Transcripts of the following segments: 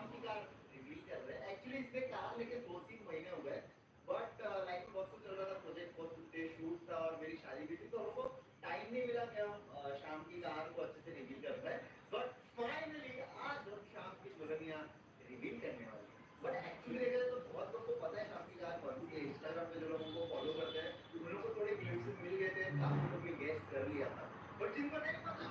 Company का review चल रहा है एक्चुअली इसमें कहा लेके दो तीन महीने हो गए। बट लाइफ uh, में बहुत चल रहा था प्रोजेक्ट बहुत थे शूट था और मेरी शादी भी थी तो हमको टाइम नहीं मिला कि हम uh, शाम की कहानी को अच्छे से रिवील कर पाए। बट फाइनली आज हम शाम की दुल्हनिया रिवील करने वाले बट एक्चुअली अगर तो बहुत लोग को पता है काफ़ी ज़्यादा बनती है। इंस्टाग्राम पे जो लोग उनको फॉलो करते हैं तो उन लोगों को थोड़े क्लिप्स मिल गए थे, काफ़ी लोग ने गेस कर लिया था। बट जिनको नहीं पता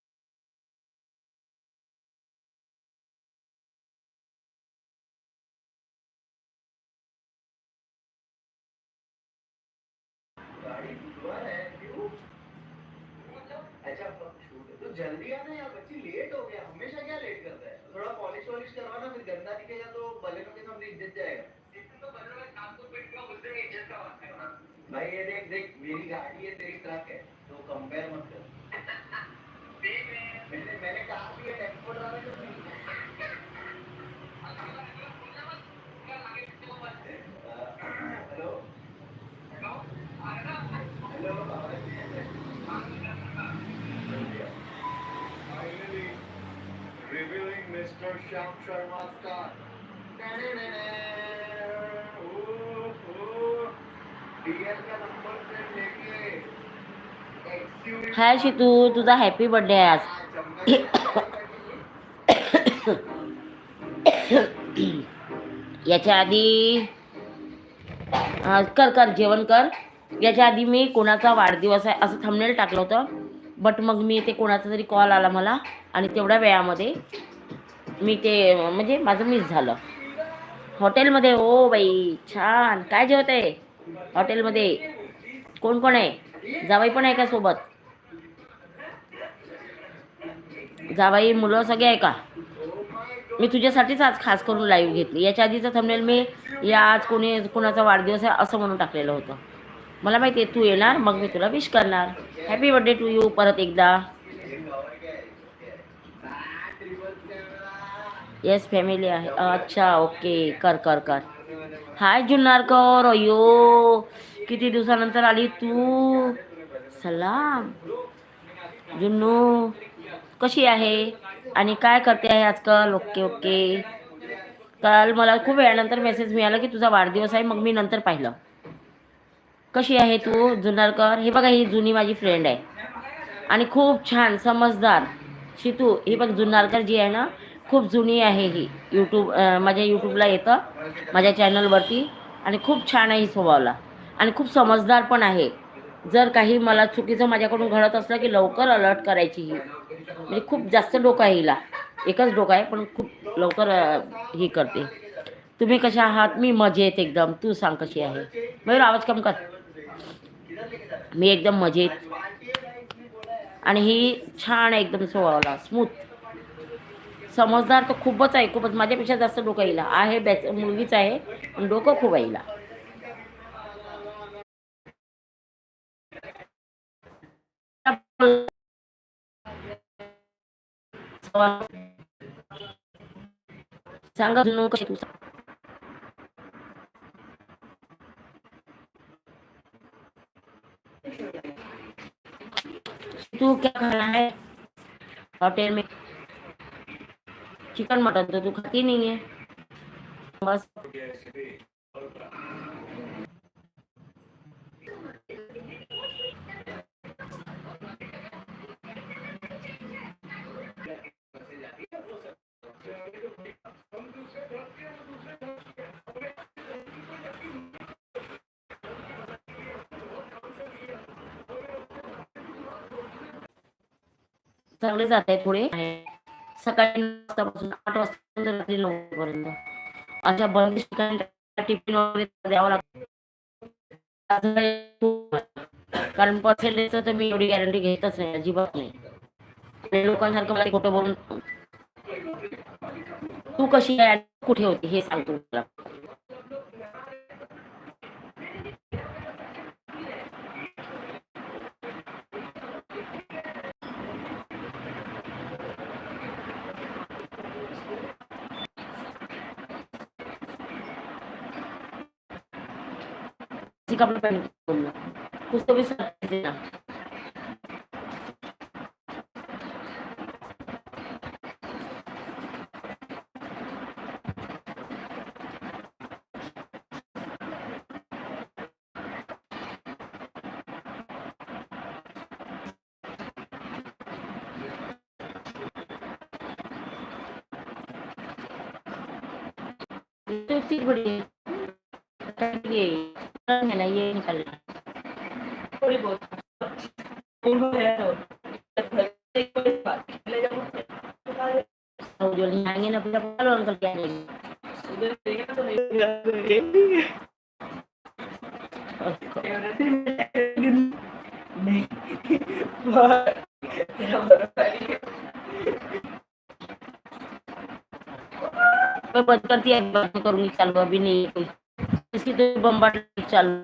तो जल्दी आना यार बच्ची लेट हो गया हमेशा क्या लेट करता है? थोड़ा पॉलिश वॉलिश करवाना फिर गंदा दिखेगा तो बलेनों के सामने इज्जत जाएगा भाई ये देख देख मेरी गाड़ी है तेरी ट्रक है तो कंपेयर मत कर। मैंने मैंने कहा भी है tempo driver Shyam XUV hi Shitu तुझा हॅपी बर्थडे आहे आज. याच्या आधी कर कर जेवण कर. याच्या आधी मी कोणाचा वाढदिवस आहे असं थंबनेल टाकलं होतं. बट मग मी ते कोणाचा तरी कॉल आला मला आणि तेवढ्या वेळामध्ये मी ते म्हणजे माझं मिस झालं. हॉटेलमध्ये हो बाई छान. काय जेवत? आहे हॉटेलमध्ये. कोण कोण आहे? जावाई पण आहे का सोबत? जावाई मुलं सगळे आहे का? मी तुझ्यासाठीच आज खास करून लाईव्ह घेतली. याच्या आधीचं थंबनेल मी या आज कोणी कोणाचा वाढदिवस आहे असं म्हणून टाकलेलं होतं. मला माहिती आहे तू येणार मग मी तुला विश करणार. हॅपी बर्थडे टू यू परत एकदा. येस फॅमिली आहे. अच्छा ओके कर कर कर. हाय जुन्नारकर अयो किती दिवसानंतर आली तू? सलाम. जुन्नू कशी आहे? आणि काय करते आहे आजकाल? ओके ओके काल मला खूप वेळानंतर मेसेज मिळाला की तुझा वाढदिवस आहे मग मी नंतर पाहिलं. कशी आहे तू जुन्नारकर हे बघा ही जुनी माझी फ्रेंड आहे. आणि खूप छान समजदार. शितू ही बघ जुन्नारकर जी आहे ना खूप जुनी आहे ही. यूट्यूब माझ्या यूट्यूबला येतं माझ्या चॅनलवरती आणि खूप छान आहे ही स्वभावला. आणि खूप समजदार पण आहे. जर काही मला चुकीचं माझ्याकडून घडत असलं की लवकर अलर्ट करायची ही. म्हणजे खूप जास्त डोकं आहे हिला. एकच डोकं आहे पण खूप लवकर ही करते. तुम्ही कशा आहात? मी मजेत एकदम. तू सांग कशी आहे? मयूर आवाज कम कर. मी एकदम मजेत. आणि ही छान आहे एकदम स्वभावला. स्मूथ समजदार तर खूपच आहे खूपच. माझ्यापेक्षा जास्त डोकं येईल आहे बॅच मुलगीच आहे पण डोकं खूप येईल सांगा तू. तू क्या खाना है? हॉटेल में. चिकन मटन तो तू खाती नहीं है बस चांगले जात आहे थोडे सकाळी नऊ वाजतापासून आठ वाजता रात्री नऊ पर्यंत अशा बंदिश ठिकाणी टिफिन वगैरे द्यावं लागतं. कारण पर्सेंटेजचं तर मी एवढी गॅरंटी घेतच नाही अजिबात नाही. लोकांसारखं मला खोटं बोलून तू कशी आहे कुठे होती हे सांगतो तुला. জিকাপড়া প্যান্ট করল পোস্ট অফিস না Tutti quelli karena ini ini aku jualin sea,